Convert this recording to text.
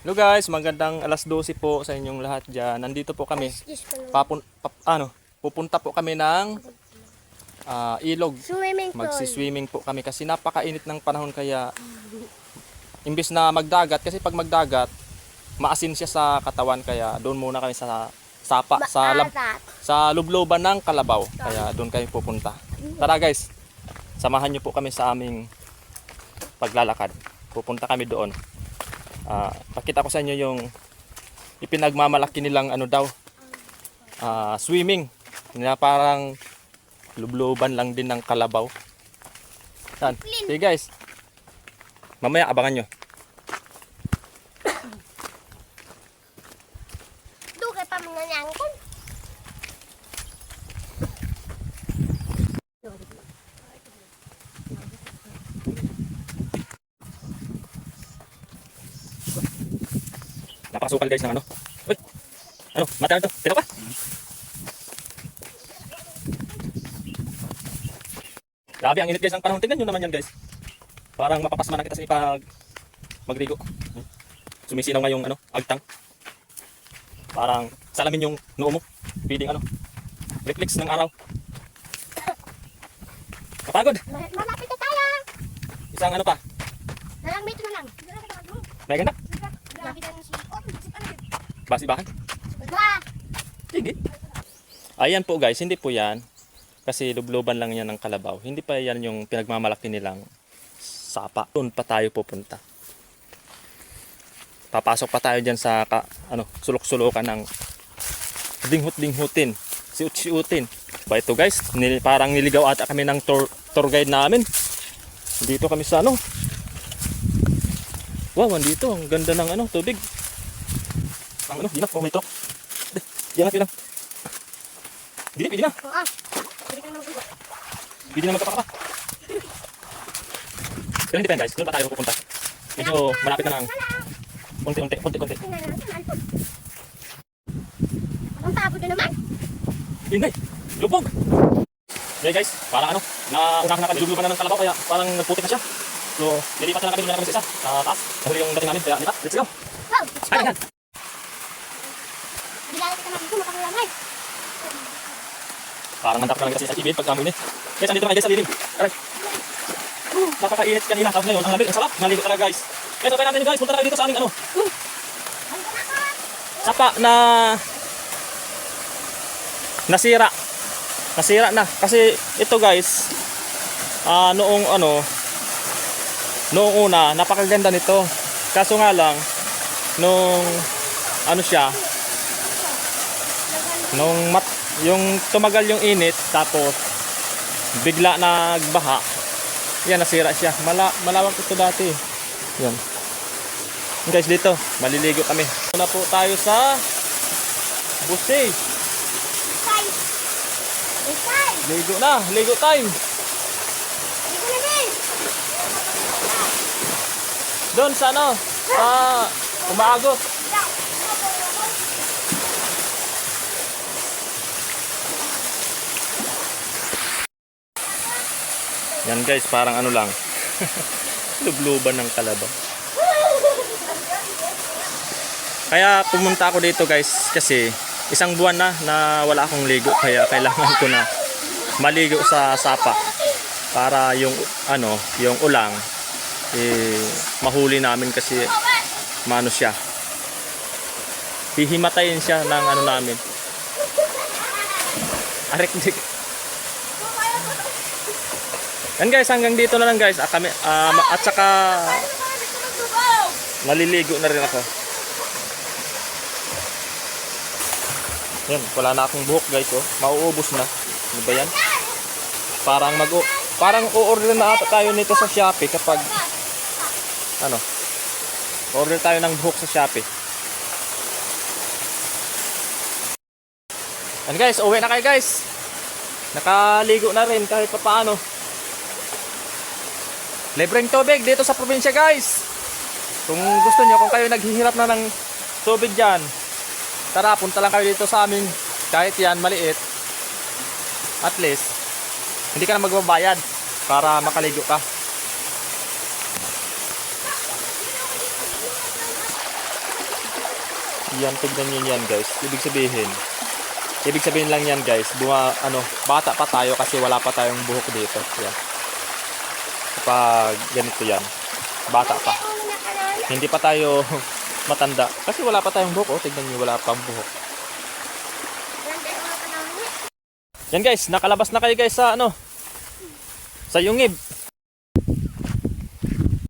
Hello guys, magandang alas 12 po sa inyong lahat dyan. Nandito po kami. Papun, pap, ano, pupunta po kami ng ah, ilog. Swimming. Magsi-swimming po kami kasi napakainit ng panahon kaya imbis na magdagat kasi pag magdagat maasin siya sa katawan kaya doon muna kami sa sapa sa lab, sa lubloban ng Kalabaw. Kaya doon kami pupunta. Tara guys, samahan niyo po kami sa aming paglalakad. Pupunta kami doon. Ah, pakita ko sa inyo yung ipinagmamalaki nilang ano daw ah, swimming na parang lubloban lang din ng Kalabaw. Yan. Sige guys. Mamaya abangan nyo. Napakasukal guys ng ano. Uy! Ano? Mata ito. Tira pa. Grabe ang init guys ng panahon. Tingnan nyo naman yan guys. Parang mapapasma na kita sa ipag magrigo. Sumisinaw nga yung ano, agtang. Parang salamin yung noo mo. Feeding ano. Reflex ng araw. Kapagod. Ma- Malapit na tayo. Isang ano pa. Nalang dito na lang. May ganda. Malapit na si Basi-bahan. Ba! Sige. Ayan po guys, hindi po yan. Kasi lubloban lang yan ng kalabaw. Hindi pa yan yung pinagmamalaki nilang sapa. Doon pa tayo pupunta. Papasok pa tayo dyan sa ka, ano, sulok-sulukan ng dinghut-dinghutin. Siut-siutin. Ba ito guys, nil, parang niligaw ata kami ng tour, tour guide namin. Dito kami sa ano. Wow, andito. Ang ganda ng ano, tubig. Ang ano, di na, oh, may truck. Yan lang, lang. Hindi, pwede na. Oo. Pwede ka naman buka. Pwede na magkapaka. Pero hindi pa yan guys, doon pa tayo pupunta. Medyo malapit na lang. Unti-unti, unti-unti. Ang tabo na naman. Ingay, lubog. Okay guys, parang ano, naunahan na kami, luluban na ng kalabaw kaya parang nagputik na siya. So, nilipat na lang kami, doon na kami sa isa, sa taas. Nahuli yung dating namin, kaya lipat, let's go. Wow! Ay, yan. Bilala kita naman dito. Makakulamay. Parang mantak na lang kasi sa tibid pag kami ni. Guys, andito na guys sa lilim. Aray. Uh, napakainit kanina, tapos ngayon, ang lamig, ang sarap. Naligo talaga guys. Guys, okay natin guys, punta na kayo dito sa aming ano. Sapa na nasira. Nasira na. Kasi ito guys, ah noong ano, noong una, napakaganda nito. Kaso nga lang, nung ano siya, nung mat, yung tumagal yung init, tapos bigla nagbaha, yan, nasira siya. Mala, malawak ito dati. Yan. Guys, dito, maliligo kami. Muna po tayo sa! Tay! Ligo na, ligo time. Doon sa ano, sa umaagot. Yan guys, parang ano lang. Lubluban ng kalabaw. Kaya pumunta ako dito guys kasi isang buwan na na wala akong ligo kaya kailangan ko na maligo sa sapa para yung ano, yung ulang eh, mahuli namin kasi mano siya. Hihimatayin siya ng ano namin. Arik dik. Yan guys, hanggang dito na lang guys. Ah, kami, ma- at saka maliligo na rin ako. Yan, wala na akong buhok guys oh. Mauubos na. Ano ba yan? Parang mag parang o-order na ata tayo nito sa Shopee kapag ano? Order tayo ng buhok sa Shopee. And guys, uwi na kayo guys. Nakaligo na rin kahit pa paano. Libreng tubig dito sa probinsya guys. Kung gusto nyo, kung kayo naghihirap na ng tubig dyan, tara, punta lang kayo dito sa amin. Kahit yan, maliit. At least, hindi ka na magbabayad para makaligo ka. Yan, tignan nyo yan guys. Ibig sabihin, ibig sabihin lang yan guys, buma, ano, bata pa tayo kasi wala pa tayong buhok dito. Yan. Kapag ganito yan, bata pa. Hindi pa tayo matanda. Kasi wala pa tayong buhok. Oh, tignan nyo, wala pang buhok. Yan guys, nakalabas na kayo guys sa ano, sa yungib.